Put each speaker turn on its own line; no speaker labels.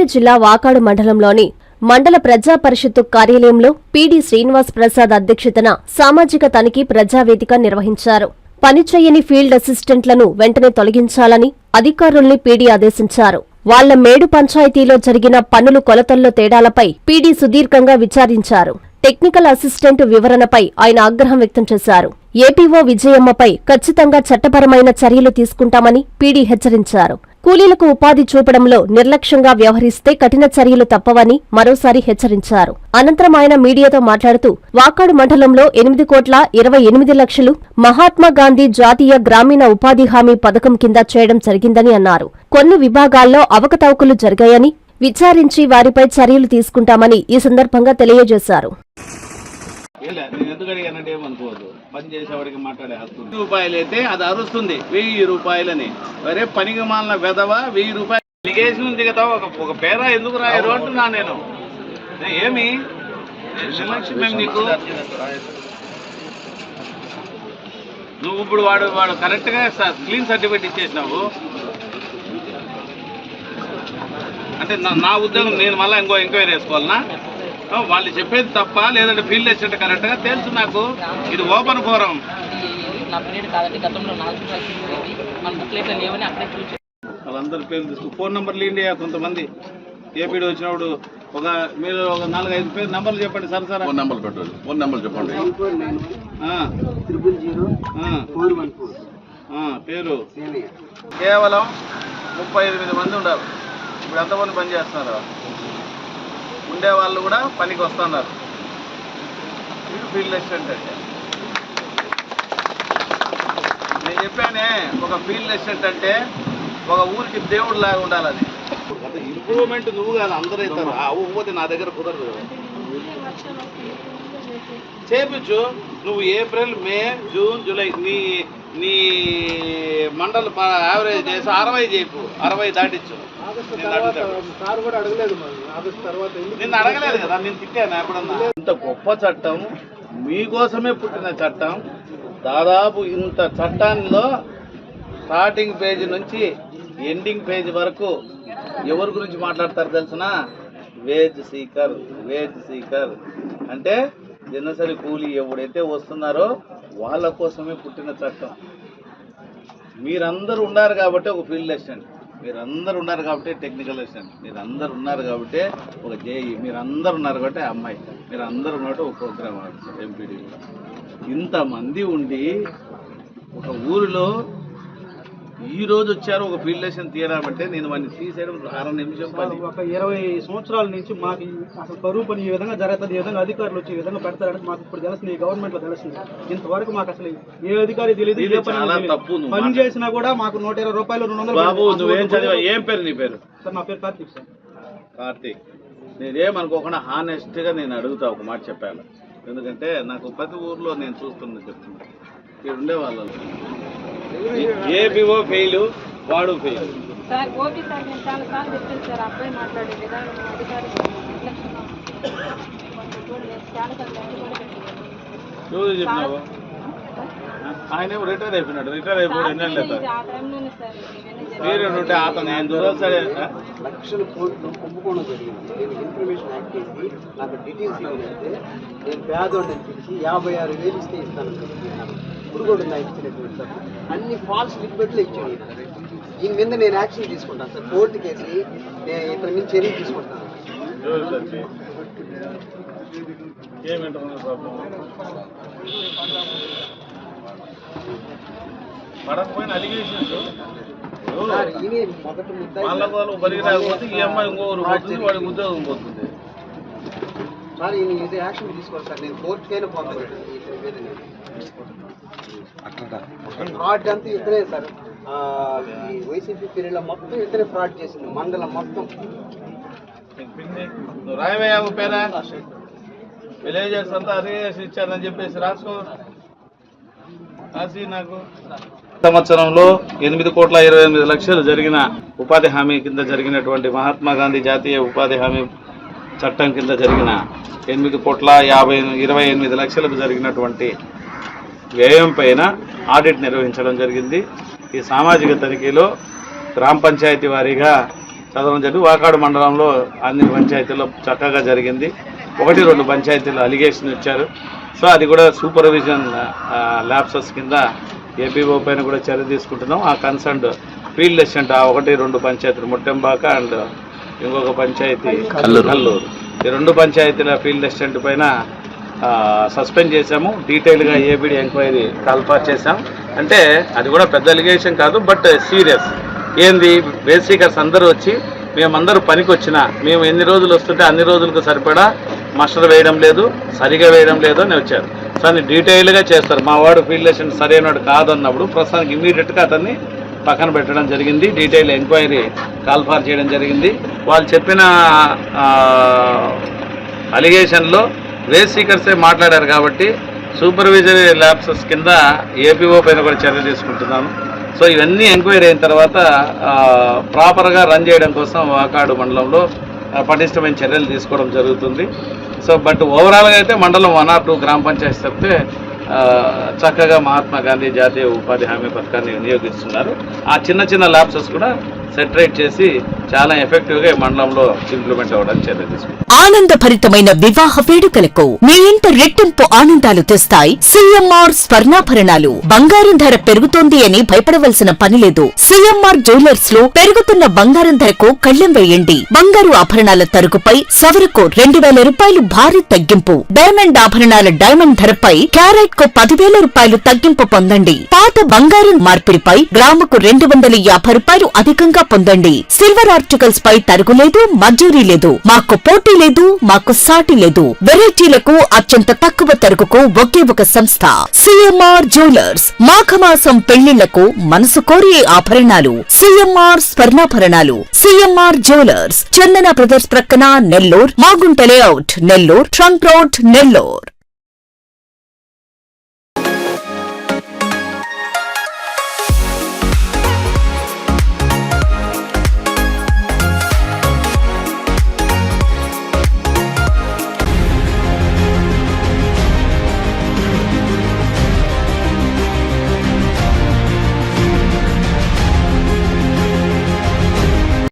తిరుపతి జిల్లా వాకాడు మండలంలోని మండల ప్రజా పరిషత్తు కార్యాలయంలో పీడీ శ్రీనివాస్ ప్రసాద్ అధ్యక్షతన సామాజిక తనిఖీ ప్రజావేదిక నిర్వహించారు. పనిచేయని ఫీల్డ్ అసిస్టెంట్లను వెంటనే తొలగించాలని అధికారుల్ని పీడీ ఆదేశించారు. వాళ్ళ మేడు పంచాయతీలో జరిగిన పన్నులు కొలతల్లో తేడాలపై పీడీ సుదీర్ఘంగా విచారించారు. టెక్నికల్ అసిస్టెంట్ వివరణపై ఆయన ఆగ్రహం వ్యక్తం చేశారు. ఏపీఓ విజయమ్మపై ఖచ్చితంగా చట్టపరమైన చర్యలు తీసుకుంటామని పీడీ హెచ్చరించారు. కూలీలకు ఉపాధి చూపడంలో నిర్లక్ష్యంగా వ్యవహరిస్తే కఠిన చర్యలు తప్పవని మరోసారి హెచ్చరించారు. అనంతరం ఆయన మీడియాతో మాట్లాడుతూ వాకాడు మండలంలో ఎనిమిది కోట్ల ఇరవై ఎనిమిది లక్షలు మహాత్మాగాంధీ జాతీయ గ్రామీణ ఉపాధి హామీ పథకం కింద చేయడం జరిగిందని అన్నారు. కొన్ని విభాగాల్లో అవకతవకలు జరిగాయని విచారించి వారిపై చర్యలు తీసుకుంటామని ఈ సందర్భంగా తెలియజేశారు.
నేను ఎందుకు అడిగానంటే ఏమనుకోవద్దు. పని చేసేవాడికి మాట్లాడే హక్కు. రూపాయలు అయితే అది అరుస్తుంది. వెయ్యి రూపాయలని. ఒరే పనికి మాలిన వెధవ వెయ్యి రూపాయలు లిగేషన్ ఉంది కదా ఒక ఒక పేర ఎందుకు రాయరు అంటున్నా నేను. ఏమి? నిర్లక్ష్యం నీకు? నువ్వు ఇప్పుడు వాడు వాడు కరెక్ట్గా క్లీన్ సర్టిఫికేట్ ఇచ్చేసినావు. అంటే నా ఉద్యోగం నేను మళ్ళీ ఇంకో ఎంక్వైరీ వేసుకోవాలనా? వాళ్ళు చెప్పేది తప్ప లేదంటే ఫీల్డ్ అసిస్టెంట్ కరెక్ట్గా తెలుసు నాకు. ఇది ఓపెన్ ఫోరం
నా పీరియడ్ కాదండి గతంలో నాలుగు రూపాయలు ఉండేది మన బుక్లెట్లో లేవని అక్కడే చూసి
వాళ్ళందరి పేర్లు తీసుకు ఫోన్ నెంబర్లు ఇండియా కొంతమంది. ఏపీడీ వచ్చినప్పుడు ఒక మీరు ఒక నాలుగు ఐదు పేరు నెంబర్లు చెప్పండి సార్ సార్.
ఫోన్ నెంబర్ పెట్టండి ఫోన్ నెంబర్ చెప్పండి.
పేరు? కేవలం ముప్పై ఎనిమిది మంది ఉండాలి. ఇప్పుడు ఎంతమంది పని చేస్తున్నారు ఉండే వాళ్ళు కూడా పనికి వస్తున్నారు. వీడు ఫీల్డ్ అసిస్టెంట్ అంటే నేను చెప్పానే ఒక ఫీల్డ్ అసిస్టెంట్ అంటే ఒక ఊరికి దేవుడు లాగా ఉండాలి అది ఇంప్రూవ్మెంట్ నువ్వు కాదు అందరూ అవుతారు అవ్వకపోతే నా దగ్గర కుదరదు. చేపించు. నువ్వు ఏప్రిల్ మే జూన్ జూలై నీ నీ మండల యావరేజ్ చేసి అరవై చేపు అరవై దాటించు. నిన్ను అడుగుతాడు.
సార్ కూడా అడగలేదు మరి. ఆగస్ట్ తర్వాత ఎందుకు
నిన్ను అడగలేదు కదా నేను తిట్టాను ఎప్పుడన్నా. ఇంత గొప్ప చట్టం మీకోసమే పుట్టిన చట్టం దాదాపు ఇంత చట్టాల్లో స్టార్టింగ్ పేజ్ నుంచి ఎండింగ్ పేజ్ వరకు ఎవరి గురించి మాట్లాడతారు తెలిసిన? Wage seeker wage seeker. అంటే దినసరి కూలీ ఎవడైతే వస్తున్నారో వాళ్ళ కోసమే పుట్టిన చట్టం. మీరందరూ ఉన్నారు కాబట్టి ఒక ఫీల్డ్ అసిస్టెంట్ మీరందరూ ఉన్నారు కాబట్టి టెక్నికల్ అసిస్టెంట్ మీరందరూ ఉన్నారు కాబట్టి ఒక జేఈ. మీరందరూ ఉన్నారు కాబట్టి అమ్మాయి. మీరు అందరూ ఉన్నట్టు ఒక ప్రోగ్రామ్ ఆఫీసర్ ఎంపీడీ. ఇంతమంది ఉండి ఒక ఊరిలో ఈ రోజు వచ్చారు ఒక ఫీల్డ్ అసిస్టెంట్ తీయడామంటే నేను వాడిని తీసేయడం అర నిమిషం పని
ఒక ఇరవై సంవత్సరాల నుంచి మాకు అసలు కరువు పని ఈ విధంగా జరుగుతుంది ఈ విధంగా అధికారులు వచ్చి ఈ విధంగా పెడతారని మాకు ఇప్పుడు తెలుస్తుంది ఈ గవర్నమెంట్లో తెలుస్తుంది. ఇంతవరకు మాకు అసలు ఏ అధికారి తెలియదు
చాలా. తప్పు
పని. చేసినా కూడా మాకు నూట ఇరవై రూపాయలు రెండు వందలు
బాబు నువ్వేం చదివా ఏం పేరు నీ పేరు?
సార్ నా పేరు కార్తీక్ సార్.
కార్తీక్ నేనేమనుకోకుండా హానెస్ట్గా నేను అడుగుతా ఒక మాట చెప్పాను ఎందుకంటే నాకు ప్రతి ఊర్లో నేను చూస్తున్నా చెప్తున్నా. ఇక్కడ ఉండే వాళ్ళు ఏపీఓ ఫెయిల్ వాడు ఫెయిల్.
సార్ ఓపీ సార్ నేను చాలా సార్లు చెప్పాను సార్ అబ్బాయి మాట్లాడే విధానం అధికారి నిర్లక్ష్యంగా కొంచెం చూడండి చాలా సార్లు లెక్క కూడా పెట్టాను.
ఎవరు చెప్పినావు? ఆయన ఏమో రిటైర్ అయిపోయినాడు రిటైర్ అయిపోయి ఎన్ని నెలలు. మీరు ఉంటే అతను ఆయన చూడాలి
లక్షల కోట్లు కుంభకోణం జరిగింది. నేను ఇన్ఫర్మేషన్ యాక్ట్ చేసి నాకు డీటెయిల్స్ ఇవ్వనంటే నేను పేదోడిని పిలిచి యాభై ఆరు వేలు ఇస్తే ఇస్తాను పురుగోడు నాకు ఇచ్చినటువంటి డబ్బు. అన్ని ఫాల్స్ లిక్విడ్లు ఇచ్చాడు. దీని మీద నేను యాక్షన్ తీసుకుంటాను సార్ కోర్టు కేసి నేను ఇతని మీద చర్య తీసుకుంటాను
పడకపోయిన అలిగేషన్స్
సార్ ఈయన మొదటి ముద్దాయి
వాళ్ళకు వాళ్ళు బరిగి రాకపోతే ఈ అమ్మాయి ఇంకొకరు పోతుంది వాడికి ఉద్యోగం పోతుంది
సార్ ఈయన ఇది యాక్షన్ తీసుకోవాలి సార్ నేను కోర్టుకైనా నేను ఫ్రాడ్ అంతా ఇతనే సార్. ఆ, ఈ వైసీపీ పీరియడ్లో మొత్తం ఇతనే ఫ్రాడ్ చేసింది మండలం మొత్తం.
పేరా? విలేజర్స్ అంతా అరేస్ ఇచ్చారని చెప్పేసి రాసుకో. రాసి నాకు. సంవత్సరంలో ఎనిమిది కోట్ల ఇరవై ఎనిమిది లక్షలు జరిగిన ఉపాధి హామీ కింద జరిగినటువంటి మహాత్మా గాంధీ జాతీయ ఉపాధి హామీ చట్టం కింద జరిగిన ఎనిమిది కోట్ల యాభై ఇరవై ఎనిమిది లక్షలకు జరిగినటువంటి వ్యయం పైన ఆడిట్ నిర్వహించడం జరిగింది. ఈ సామాజిక తనిఖీలో గ్రామ పంచాయతీ వారీగా చదవడం జరిగింది. వాకాడు మండలంలో అన్ని పంచాయతీల్లో చక్కగా జరిగింది. ఒకటి రెండు పంచాయతీలు అలిగేషన్ ఇచ్చారు. సో అది కూడా సూపర్విజన్ ల్యాబ్సెస్ కింద ఏపీఓ పైన కూడా చర్య తీసుకుంటున్నాం. ఆ కన్సర్న్ ఫీల్డ్ అసిస్టెంట్ ఆ ఒకటి రెండు పంచాయతీలు ముట్టెంబాక అండ్ ఇంకొక పంచాయతీ కల్లూరు. ఈ రెండు పంచాయతీల ఫీల్డ్ అసిస్టెంట్ పైన సస్పెండ్ చేశాము. డీటెయిల్గా ఏబిడి ఎంక్వైరీ కాల్పాస్ చేశాం. అంటే అది కూడా పెద్ద అలిగేషన్ కాదు బట్ సీరియస్ ఏంది? బేసికర్స్ అందరూ వచ్చి మేమందరూ పనికి వచ్చిన మేము ఎన్ని రోజులు వస్తుంటే అన్ని రోజులకు సరిపడా మస్టర్ వేయడం లేదు సరిగా వేయడం లేదు అని వచ్చారు. సో అని డీటెయిల్గా చేస్తారు. మా వాడు ఫీల్డ్ అసిస్టెంట్ సరైనవాడు కాదన్నప్పుడు ప్రస్తుతానికి ఇమీడియట్గా అతన్ని పక్కన పెట్టడం జరిగింది. డీటెయిల్ ఎంక్వైరీ కాల్ఫార్ చేయడం జరిగింది. వాళ్ళు చెప్పిన అలిగేషన్లో రేస్ సీకర్సే మాట్లాడారు కాబట్టి సూపర్విజరీ ల్యాబ్సెస్ కింద ఏపీఓ పైన కూడా చర్య తీసుకుంటున్నాను. సో ఇవన్నీ ఎంక్వైరీ అయిన తర్వాత ప్రాపర్గా రన్ చేయడం కోసం వాకాడు మండలంలో పటిష్టమైన చర్యలు తీసుకోవడం జరుగుతుంది. సో బట్ ఓవరాల్గా అయితే మండలం వన్ ఆర్ టూ గ్రామ పంచాయతీ చెప్తే చక్కగా మహాత్మా గాంధీ జాతీయ ఉపాధి హామీ పథకాన్ని వినియోగిస్తున్నారు. ఆ చిన్న చిన్న ల్యాబ్సెస్ కూడా సెటరేట్ చేసి చాలా ఎఫెక్టివ్గా మండలంలో ఇంప్లిమెంట్ అవ్వడానికి చర్య తీసుకుంటాం
ఆనందభరితమైన వివాహ వేడుకలకు మీ ఇంట రెట్టింపు ఆనందాలు తెస్తాయి. సిఎంఆర్ స్వర్ణాభరణాలు. బంగారం ధర పెరుగుతోంది అని భయపడవలసిన పని లేదు. సిఎంఆర్ జ్యువెలర్స్లో పెరుగుతున్న బంగారం ధరకు కళ్ళెం వేయండి. బంగారు ఆభరణాల తరుగుపై సవరకు రెండు వేల రూపాయలు భారీ తగ్గింపు. డైమండ్ ఆభరణాల డైమండ్ ధరపై క్యారెట్ కు పదివేల రూపాయలు తగ్గింపు పొందండి. పాత బంగారం మార్పిడిపై గ్రాముకు రెండు వందల యాభై రూపాయలు అధికంగా పొందండి. సిల్వర్ ఆర్టికల్స్ పై తరుగులేదు మజూరీ లేదు. మాకు పోటీ లేదు మాకు సాటి లేదు. వెరైటీలకు అత్యంత తక్కువ తరుగుకు ఒకే ఒక సంస్థ సిఎంఆర్ జ్యువెలర్స్. మాఘమాసం పెళ్ళిళ్ళకు మనసు కోరే ఆభరణాలు సిఎంఆర్ స్వర్ణాభరణాలు సిఎంఆర్ జ్యువెలర్స్. చందన బ్రదర్స్ ప్రక్కన Nellore Magunta layout Nellore trunk road Nellore.